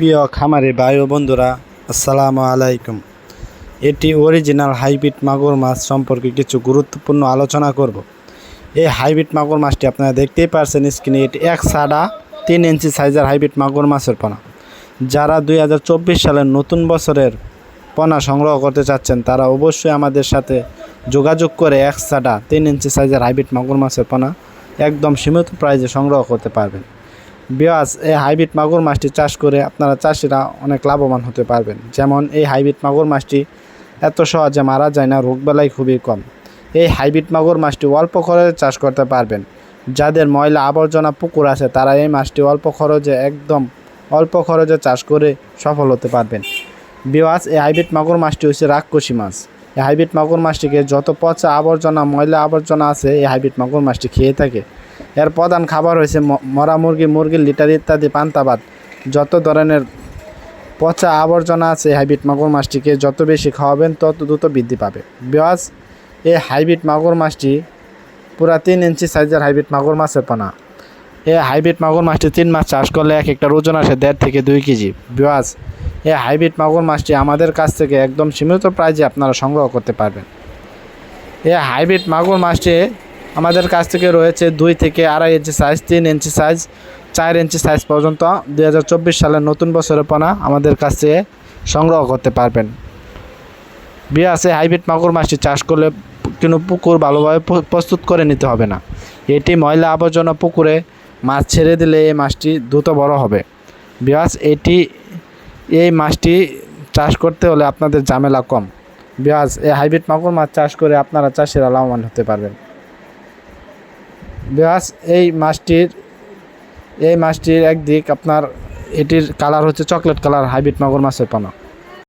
প্রিয় খামারি ভাই ও বন্ধুরা, আসসালামু আলাইকুম। এটি অরিজিনাল হাইব্রিড মাগুর মাছ সম্পর্কে কিছু গুরুত্বপূর্ণ আলোচনা করব। এই হাইব্রিড মাগুর মাছটি আপনারা দেখতেই পারছেন স্ক্রিনে এটি এক সাডা তিন ইঞ্চি সাইজের হাইব্রিড মাগুর মাছের পোনা। যারা দুই হাজার চব্বিশ সালের নতুন বছরের পোনা সংগ্রহ করতে চাচ্ছেন, তারা অবশ্যই আমাদের সাথে যোগাযোগ করে এক সাডা তিন ইঞ্চি সাইজের হাইব্রিড মাগুর মাছের পোনা একদম সীমিত প্রাইজে সংগ্রহ করতে পারবেন। বিয়াস, এই হাইব্রিড মাগুর মাছটি চাষ করে আপনারা চাষিরা অনেক লাভবান হতে পারবেন। যেমন এই হাইব্রিড মাগুর মাছটি এত সহজে মারা যায় না রোগবেলাই খুবই কম। এই হাইব্রিড মাগুর মাছটি অল্প খরচে চাষ করতে পারবেন। যাদের ময়লা আবর্জনা পুকুর আছে, তারা এই মাছটি অল্প খরচে, একদম অল্প খরচে চাষ করে সফল হতে পারবেন। বিওয়াস এই হাইব্রিড মাগুর মাছটি হচ্ছে রাক্ষসী মাছ। এই হাইব্রিড মাগুর মাছটিকে যত পচা আবর্জনা, ময়লা আবর্জনা আছে, এই হাইব্রিড মাগুর মাছটি খেয়ে থাকে। এর প্রধান খাবার হয়েছে মরা মুরগি মুরগির লিটার ইত্যাদি পান্তাবাদ। যত ধরনের পচা আবর্জনা আছে হাইব্রিড মাগুর মাছটিকে যত বেশি খাওয়াবেন, তত দ্রুত বৃদ্ধি পাবে। বিওয়াস এই হাইব্রিড মাগুর মাছটি পুরা তিন ইঞ্চি সাইজের হাইব্রিড মাগুর মাছের পোনা। এই হাইব্রিড মাগুর মাছটি তিন মাস চাষ করলে এক একটা ওজন আসে দেড় থেকে দুই কেজি। বিওয়াস এই হাইব্রিড মাগুর মাছটি আমাদের কাছ থেকে একদম সীমিত প্রাইজে আপনারা সংগ্রহ করতে পারবেন। এই হাইব্রিড মাগুর মাছটি আমাদের কাছ থেকে রয়েছে দুই থেকে আড়াই ইঞ্চি সাইজ তিন ইঞ্চি সাইজ চার ইঞ্চি সাইজ পর্যন্ত। দুই হাজার চব্বিশ সালের নতুন বছরের পোনা আমাদের কাছ সংগ্রহ করতে পারবেন। বিয়াসে হাইব্রিড মাগুর মাছটি চাষ করলে কোনো পুকুর ভালোভাবে প্রস্তুত করে নিতে হবে না। এটি ময়লা আবর্জনা পুকুরে মাছ ছেড়ে দিলে এই মাছটি দ্রুত বড় হবে। বিয়াস, এটি এই মাছটি চাষ করতে হলে আপনাদের ঝামেলা কম। বিয়াজ, এই হাইব্রিড মাগুর মাছ চাষ করে আপনারা চাষিরা লাভবান হতে পারবেন। বিয়াজ, এই মাছটির এই মাছটির একদিক আপনার, এটির কালার হচ্ছে চকলেট কালার হাইব্রিড মাগুর মাছের পানা।